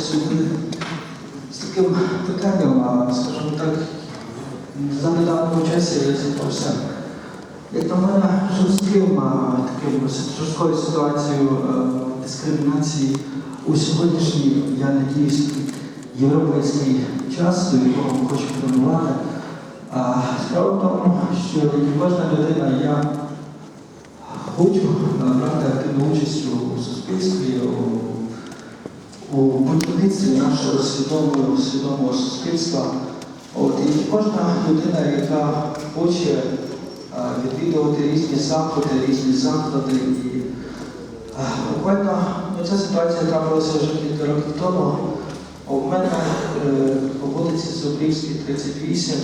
сьогодні з таким питанням, скажімо так, за недавнього часу я зіткнувся, як на мене, жорстким, таким жорсткою ситуацією е, дискримінації у сьогоднішній, я надіюсь, європейський час, до якого ми хочемо. Справа в тому, що як кожна людина, я хочу брати активну участь у суспільстві, у, у будівництві нашого свідомого, свідомого суспільства. От, і кожна людина, яка хоче відвідувати різні заходи, різні заклади. І, буквально ну, ця ситуація трапилася вже кілька років тому. У мене е, по вулиці Зубрівській, 38,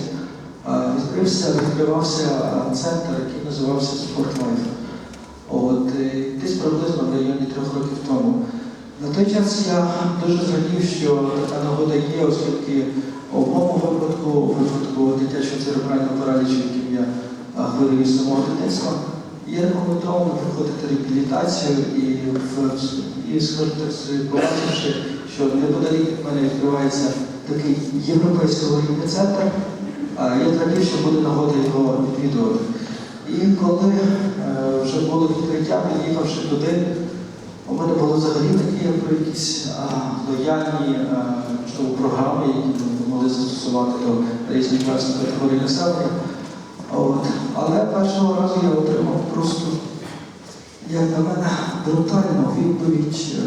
е, відкрився, відкривався центр, який називався Спортлайф. Десь приблизно в районі трьох років тому. На той час я дуже зрадів, що така нагода є, оскільки у моєму випадку, у випадку дитячого церебрального паралічу, яким я хворію з самого дитинства, є рекомендовано проходити реабілітацію і, в, і побачивши, що неподалік від мене відкривається такий європейський рівня центр, я зрадів, що буде нагода його відвідувати. І коли е, вже було відкриття, приїхавши туди, у мене було взагалі такі про якісь лояльні а, програми, які ми могли застосувати до різних верств категорій населення. Але першого разу я отримав просто, як на мене, брутальну відповідь е,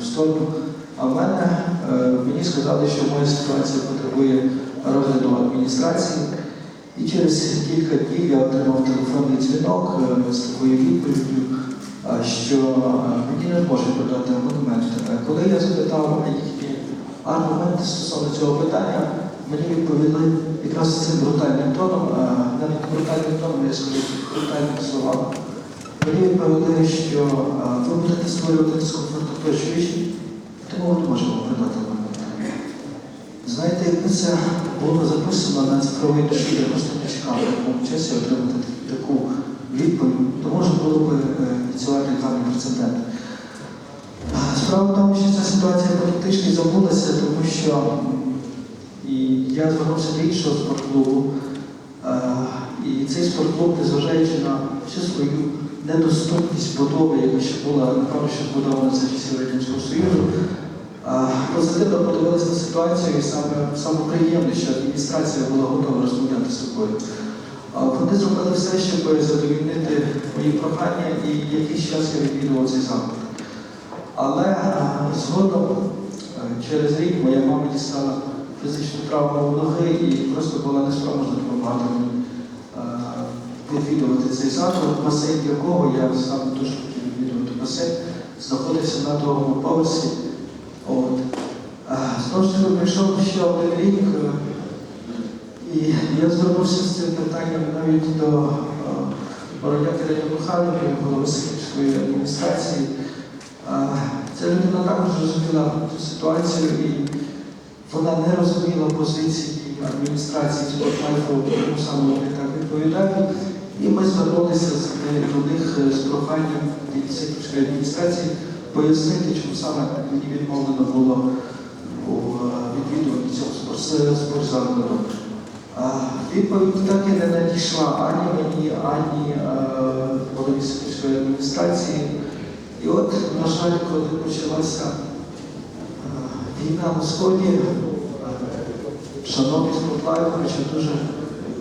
в сторону. А в мене е, мені сказали, що моя ситуація потребує розгляду адміністрації. І через кілька днів я отримав телефонний дзвінок е, з такою відповіддю, що е, мені не можуть подати абонемент. Е, Коли я запитав їхні аргументи стосовно цього питання, мені відповіли якраз цим брутальним тоном, е, навіть брутальним тоном, я скажу брутальними словами. Мені відповіли, що е, ви будете створювати дискомфортоточуючі, тому ми не можемо продати абонемент. Знаєте, якби це було записано на цифровий носій, я просто не чекав в часі отримати таку відповідь, то можна було б А Справа в тому, що ця ситуація практично забулася, тому що і я звернувся до іншого спортклубу, і цей спортклуб, незважаючи на всю свою недоступність будови, яка ще була, напевно, що збудована за часів Радянського Союзу, Позитивно подивилися на ситуацію і саме, саме приємне, що адміністрація була готова розмовляти з собою. Вони зробили все, щоб задовільнити мої прохання, і якийсь час я відвідував цей заклад. Але згодом е, через рік моя мама дістала фізичну травму ноги і просто була неспроможна допомагати е, відвідувати цей заклад, басейн якого я сам дуже хотів відвідувати басейн, знаходився на другому поверсі. Знову ж таки, прийшов ще один рік, е, і я звернувся з цим питанням навіть до Бородяки Раді Михайловни, голови адміністрації. Ця людина також розуміла цю ситуацію і вона не розуміла позиції адміністрації спортлайфу, тому саме вони так відповідають. І ми звернулися до них з проханням від Сихівської адміністрації пояснити, чому саме мені відмовлено було у е, відвідуванні цього спорт- спортзакладу. А, Відповідь так і не надійшла ані мені, ані е, голові Сихівської адміністрації. І от, на жаль, коли почалася е, війна на Сході, е, шановні спортлайф почав дуже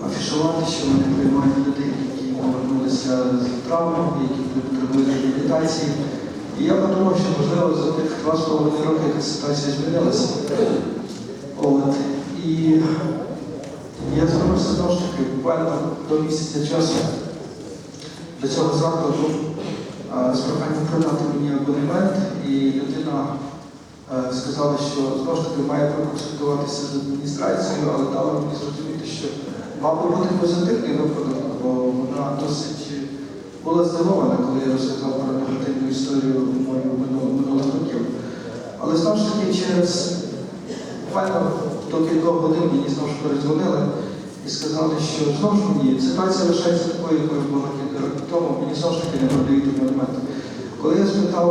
афішувати, що вони приймають людей, які повернулися з травмами, які потребують реабілітації. І я подумав, що можливо за тих два з половиною роки ситуація змінилася. От. І я звернувся знову ж таки буквально до місяця часу до цього закладу з проханням продати мені абонемент, і людина сказала, що знову ж таки має проконсультуватися з адміністрацією, але дала мені зрозуміти, що мав би бути позитивний випадок, бо вона досить була здивована, коли я розказав про негативну історію мою минулих років. Але знову ж таки через буквально до кількох годин мені знову ж передзвонили і сказали, що знову ж мені ситуація лишається такою, якою була кілька років тому, мені знову ж таки не продають абонемент. Коли я спитав,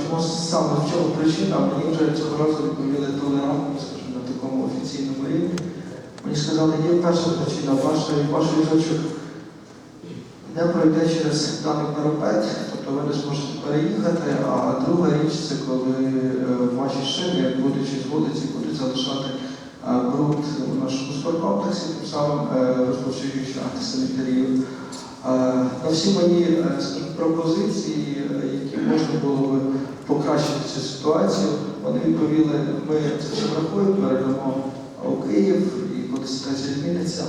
чому саме в чому причина, мені вже цього разу відповіли толерантно, скажімо, на такому офіційному рівні. Мені сказали, є перша причина, ваш, візочок не пройде через даний парапет, тобто ви не зможете переїхати. А друга річ це коли е, ваші шини, будучи з вулиці, бруд у нашому спорткомплексі, тим самим е, розповсюджуючи антисанітарію. Е, На всі мої е, пропозиції, е, які можна було би покращити цю ситуацію, вони відповіли, ми це все врахуємо, передамо у Київ, і коли ситуація зміниться,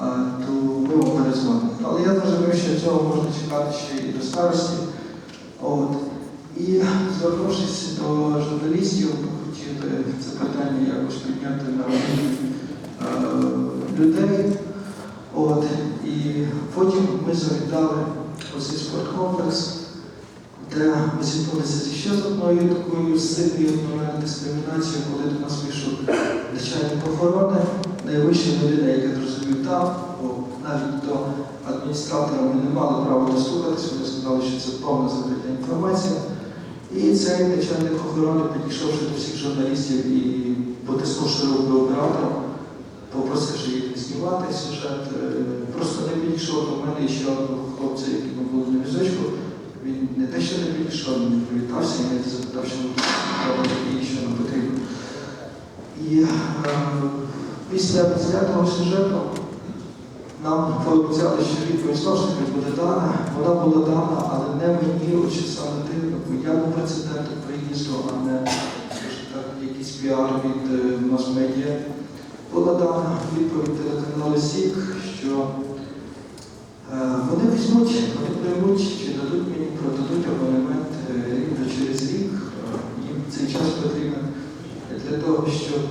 е, то ми вам перезвонимо. Але я розумію, що цього можна чекати ще і до старості. От. І звернувшись до журналістів, хотів це питання якось підняти на рівень е, людей. От. І потім ми завітали оцей спорткомплекс, де ми зіткнулися зі ще з одною такою сильною дискримінацією, коли до нас вийшов начальник охорони, найвища людина, яка зрозумів там, бо навіть до адміністратора ми не мали права достукатися, вони сказали, що це повна закрита інформація. І цей начальник охорони, підійшовши до всіх журналістів і потиснувши руку оператором, попросивши їх не знімати сюжет, е, просто не підійшов до мене і ще одного хлопця, який ми були на візочку. Він не те, що не підійшов, він не привітався і навіть запитав, що і що нам потрібно. І е, після знятого сюжету нам пообіцяли, що відповідь знову ж буде дана. Вона була дана, але не мені, чи саме дивно, бо я був прецедентом приїзду, а не так, якийсь піар від е, мас-медіа. Була дана відповідь телеканалу СІК, що е, вони візьмуть, вони приймуть, чи дадуть мені, продадуть абонемент е, рівно через рік. Е, Їм цей час потрібен для того, щоб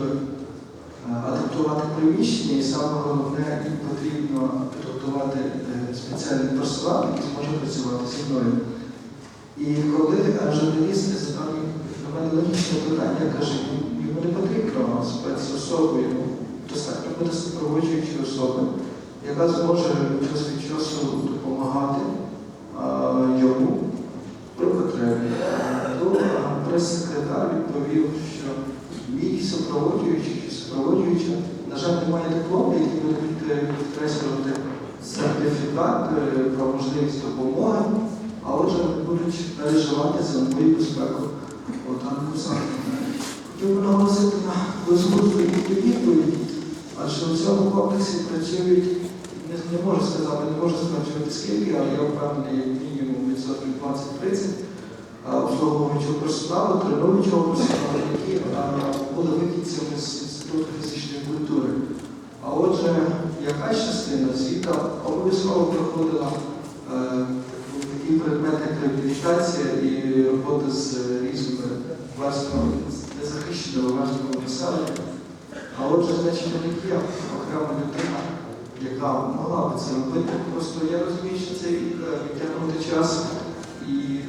е, приміщення, і саме головне, їм потрібно підготувати е, спеціальний персонал, який зможе працювати зі мною. І коли журналісти задали на мене логічне питання, каже, йому не потрібно спецособи, йому достатньо буде супроводжуючі особи, яка зможе час від часу допомагати а, йому при потребі. То а, прес-секретар відповів, що мій супроводжуючий чи супроводжуюча, на жаль, немає диплому, який будуть підкреслювати сертифікат е, про можливість допомоги, а отже, будуть переживати за мою безпеку. Отак саме. Хотів би наголосити на безглузду відповідь, адже у цьому комплексі працюють, не, можу сказати, не можу стверджувати скільки, але я впевнений, мінімум відсотків 20-30 а, обслуговуючого персоналу, тренуючого персоналу, які були вихідцями з Інституту фізичної культури. А отже, якась частина звіта обов'язково проходила е, такі предмети як реабілітація і робота з різними власними незахищеними важливими населення. А отже, значить, не є окрема людина, яка могла би це робити. Просто я розумію, що це е, відтягнути час і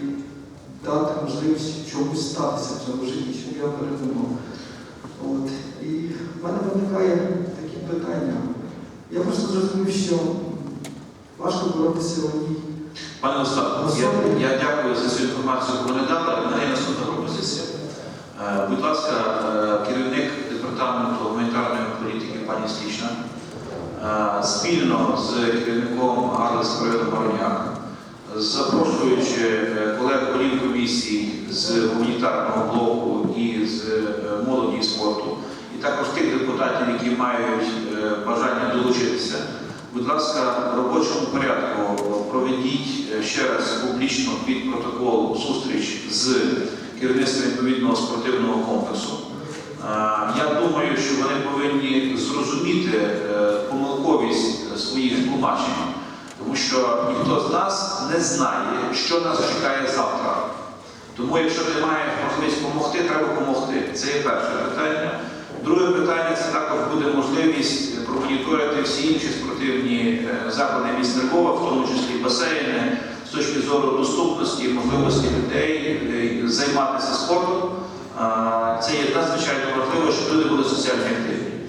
дати можливість чомусь статися в цьому житті, щоб я передумав. От. І в мене виникає такі питання. Я просто зрозумів, що важко боротися одній. Пане Остап, я, я дякую за цю інформацію, яку ви надали. У мене є наступна пропозиція. Е, Будь ласка, е, керівник департаменту гуманітарної політики пані Стічна е, спільно з керівником району Вороняк, запрошуючи е, колег голів комісій з гуманітарного блоку і з е, молоді і спорту, і також тих депутатів, які мають е, бажання долучитися. Будь ласка, в робочому порядку проведіть ще раз публічно під протокол зустріч з керівництвом відповідного спортивного комплексу. Я думаю, що вони повинні зрозуміти помилковість своїх тлумачень, тому що ніхто з нас не знає, що нас чекає завтра. Тому, якщо ти маєш можливість допомогти, треба допомогти. Це є перше питання. Друге питання це також буде можливість промоніторити всі інші спортивні е, заклади міста в тому числі басейни, з точки зору доступності, можливості людей е, займатися спортом. Це є надзвичайно важливо, щоб люди були соціально активні.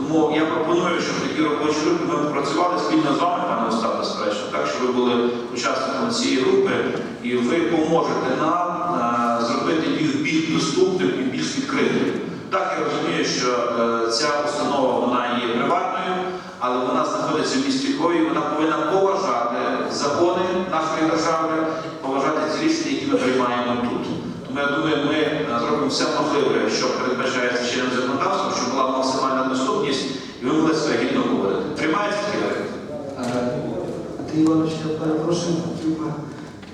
Тому я пропоную, щоб такі робочі групи ми попрацювали спільно з вами, пане Остап, безперечно, так, щоб ви були учасниками цієї групи, і ви поможете нам е, зробити їх більш доступним і більш відкритим. Так, я розумію, що е, ця установа вона є приватною, але вона знаходиться в місті Львові, вона повинна поважати закони нашої держави, поважати ці рішення, які ми приймаємо тут. Тому я думаю, ми е, зробимо все можливе, що передбачається чинним законодавством, щоб була максимальна доступність, і ви могли себе гідно поводити. Приймається такий варіант? Е, Іванович, я перепрошую, хотів би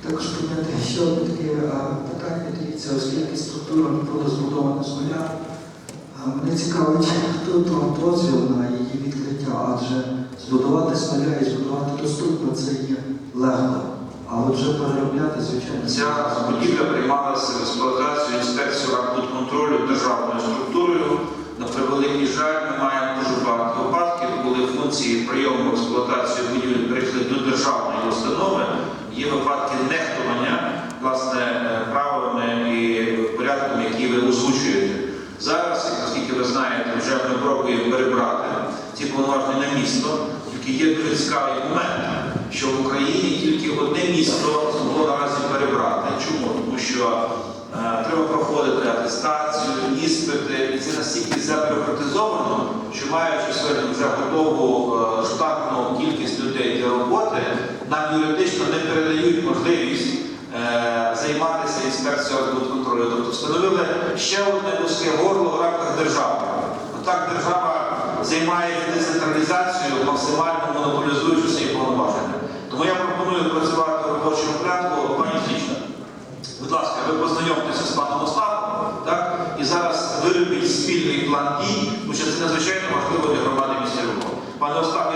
також підняти ще одне таке питання. Дивіться, оскільки структура буде збудована з нуля, мене цікавить, хто дав дозвіл на її відкриття, адже збудувати з нуля і збудувати доступно це є легко. А от вже переробляти, звичайно, Ця будівля приймалася в експлуатацію інспекцію контролю державною структурою. На превеликий жаль, ми маємо дуже багато випадків, коли функції прийому експлуатації будівель державної установи. Є випадки нехтування власне е, правилами і порядками, які ви озвучуєте. Зараз, оскільки ви знаєте, вже ми пробуємо перебрати ці повноваження на місто, тільки є дуже цікавий момент, що в Україні тільки одне місто змогло наразі перебрати. Чому? Тому що треба проходити атестацію, іспити, і це настільки забюрократизовано, що маючи сьогодні вже готову е, штатну кількість людей для роботи, нам юридично не передають можливість е, займатися інспекцією контролю. Тобто встановили ще одне вузьке горло в рамках держави. Отак держава займається децентралізацією, максимально монополізуючи свої повноваження. Тому я пропоную працювати в робочому порядку. Пані Слічна, будь ласка, ви познайомтеся з паном Остапом, так? І зараз виробіть спільний план дій, тому що це надзвичайно важливо для громади міста Львова. Пане Остап, я дякую